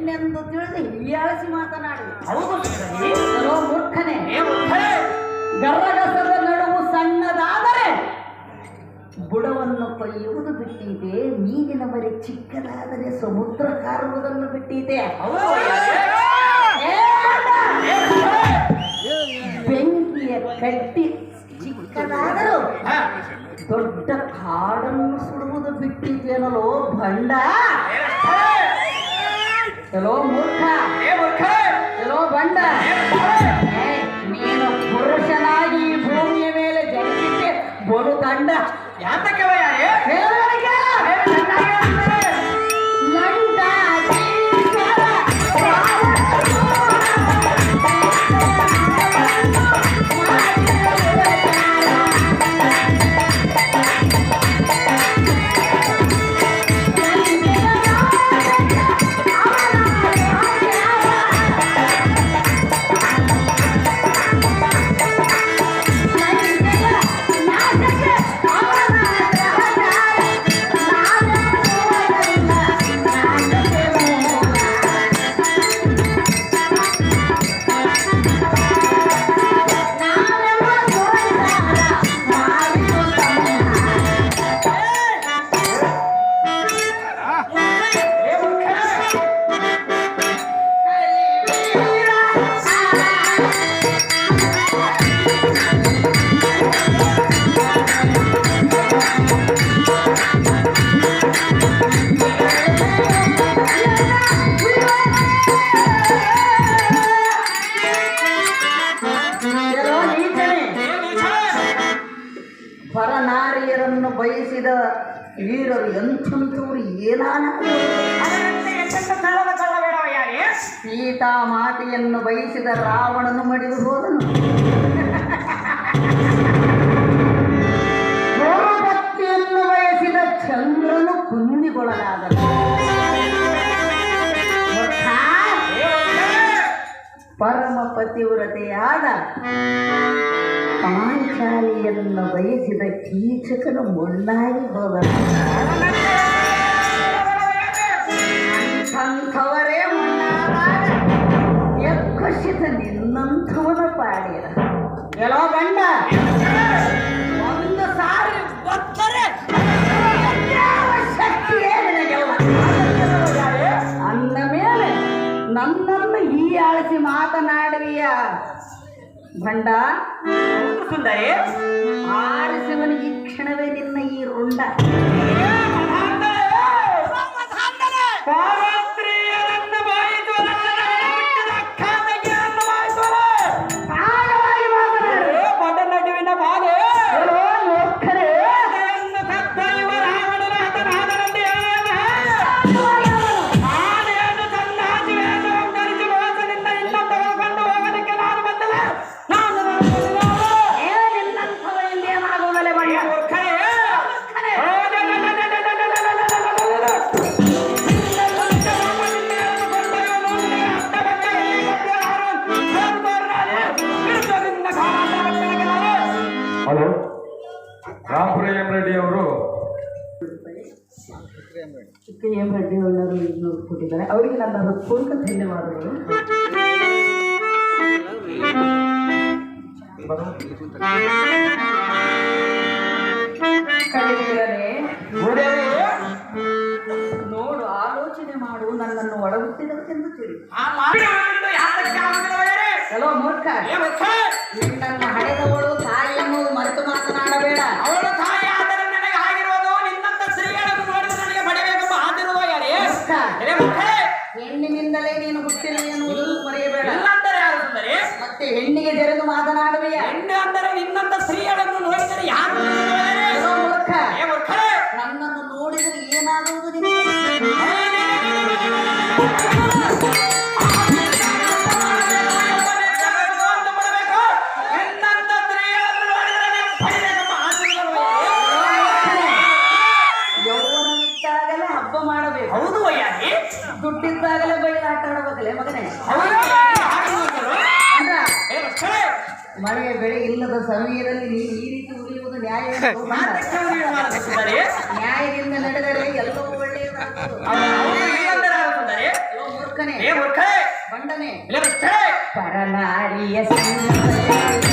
ಹೆಣ್ಣೆಂದು ತಿಳಿದು ಹಿರಿಯಾಳಿಸಿ ಮಾತನಾಡಿ. ಹೌದು ಮೂರ್ಖನೆ. ಗರ್ರಗಸದ ನಡುವು ಸಣ್ಣದಾದರೆ ಬುಡವನ್ನು ಕೊಯ್ಯುವುದು ಬಿಟ್ಟಿದೆ ಮೀನಿನ ಬರಿ ಚಿಕ್ಕದಾದರೆ ಸಮುದ್ರ ಕಾರುವುದನ್ನು ಬಿಟ್ಟಿದೆ. ಬೆಂಕಿಯ ಕಟ್ಟಿ ಚಿಕ್ಕದಾದರೂ ದೊಡ್ಡ ಕಾಡನ್ನು ಸುಡುವುದು ಬಿಟ್ಟಿದ್ದೇನಲೋ ಭಂಡ? ಕೆಲವು ಮೂರ್ಖ. ಕೆಲವು ಬಂಡ ನೀನು ಪುರುಷನಾಗಿ ಭೂಮಿಯ ಮೇಲೆ ಜಗತ್ತಿಗೆ ಬರು ತಂಡ. ಯಾತಕವಯ ನುಡಿದ ವೀರರು ಎಂಥಂಥವ್ರು ಏನಾನ ಸೀತಾ ಮಾತೆಯನ್ನು ಬಯಸಿದ ರಾವಣನು ಮಡಿದು ಹೋದನು. ಪರಮ ಪತಿವ್ರತೆಯಾದ ಪಾಂಚಾಲಿಯನ್ನು ಬಯಸಿದ ಕೀಚಕನು ಮೊಣ್ಣಾಗಿ ಹೋದನು ಮಾತನಾಡುವಿಯ ಭಂಡ. ಸುಂದರಿ. ಆರಿಸುವನು ಈ ಕ್ಷಣವೇ ನಿನ್ನ ಈ ರುಂಡ. ಚಿಕ್ಕ ಎಂ ರೆಡ್ಡಿ ಅವರು ಇನ್ನೂರು ಕೊಟ್ಟಿದ್ದಾರೆ ಅವರಿಗೆ ನನ್ನ ಹೃತ್ಪೂರ್ವಕ ಧನ್ಯವಾದಗಳು. ನೋಡು ಆಲೋಚನೆ ಮಾಡು ನನ್ನನ್ನು ಒಳಗುತ್ತಿದವರೆಂದು ತಿಳಿ ಮೂರ್ಖ. ಏ ಮೂರ್ಖ. ನಿನ್ನನ್ನು ಹಡೆದವಳು ಹೆಣ್ಣಿನಿಂದಲೇ ನೀನು ಹುಟ್ಟಿಲ್ಲ ಎನ್ನುವುದು ಮರೆಯಬೇಡ. ಇಲ್ಲ ಅಂತಾರೆ ಯಾರು ಸುಂದರಿ? ಮತ್ತೆ ಹೆಣ್ಣಿಗೆ ತೆರೆದು ಮಾತನಾಡುವೆಯ? ಹೆಣ್ಣು ಅಂದರೆ ಹೌದು ವಯ್ಯಾರಿ ದುಡ್ಡಿದ್ದಾಗಲೇ ಬೈಲ್ ಆಟ ಆಡಬೇಕಲ್ಲ ಮಗನೇ? ಮಳೆ ಬೆಳೆ ಇಲ್ಲದ ಸಮಯದಲ್ಲಿ ನೀನು ಈ ರೀತಿ ಉಳಿಯುವುದು ನ್ಯಾಯ ನ್ಯಾಯದಿಂದ ನಡೆದರೆ ಎಲ್ಲವೂ ಒಳ್ಳೆಯದಾಗುತ್ತದೆ ಮೂರ್ಖನೇ. ಬಂಡನೆ. ಪರಲಾರಿಯ ಸಿಂಹ